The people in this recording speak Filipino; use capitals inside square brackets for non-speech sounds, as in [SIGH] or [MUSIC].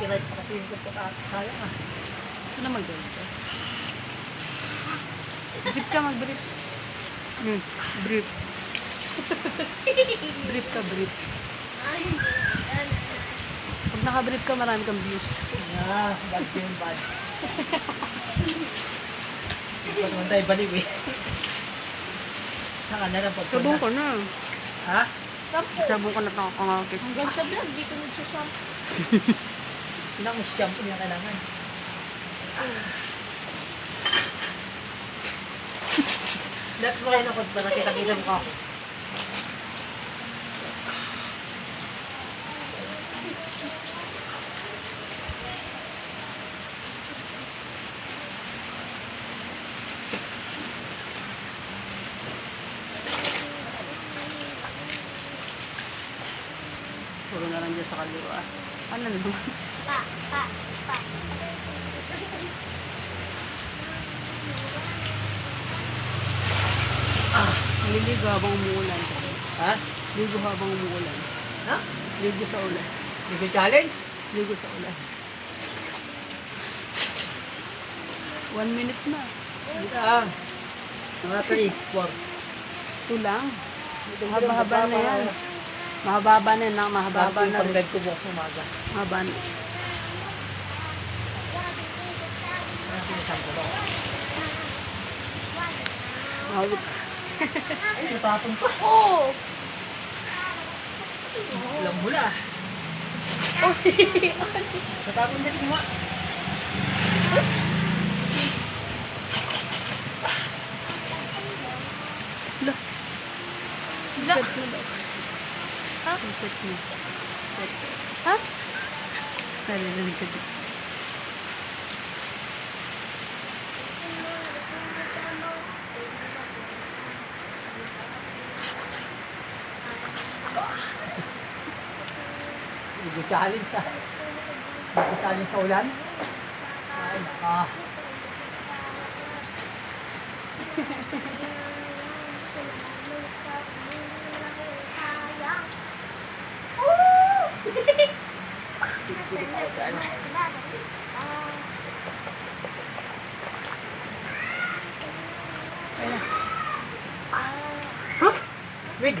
copyright pa kasi yung pagkaka sayang ah. Ito na mag-ganito. Brief ka, mag-brief. Hmm, brief. [LAUGHS] brief ka, brief. Pag naka-brief ka, marami kang views. Ah, bad yung bad. Ba't naman tayo baliw eh. Saka na lang pagpunta. Sabong ko na. Ha? Sabong ko na nakakangakit. Hanggang sa vlog, di ko nagsasama. [LAUGHS] Ilang shampoo niya kailangan. Lahat mo kayo nakot para kita-kita mo ako. Puro na lang dyan sa kaliwa. Ano naman? Pa, pa, pa. Ah, Naliligo habang umuulan. ha? Ligo habang umuulan. Ha? Ligo sa ulan. Ligo challenge? Ligo sa ulan. One minute na. Dito ah. Mga 3, 4. Ito lang. Mahaba-haba na yan. Mahaba na na, mahaba Baba na rin. ko bukas umaga. Mahaba na. Ano ba? Mahawik. Ay, natapon pa. Oh! Alam mo na. Natapon [LAUGHS] din mo. Lo. La. Cut mo. Ha? Cut mo. Cut. Ha? Dito. Ligo challenge sa. Challenge sa ulan. Ay, [LAUGHS] naka. Wig.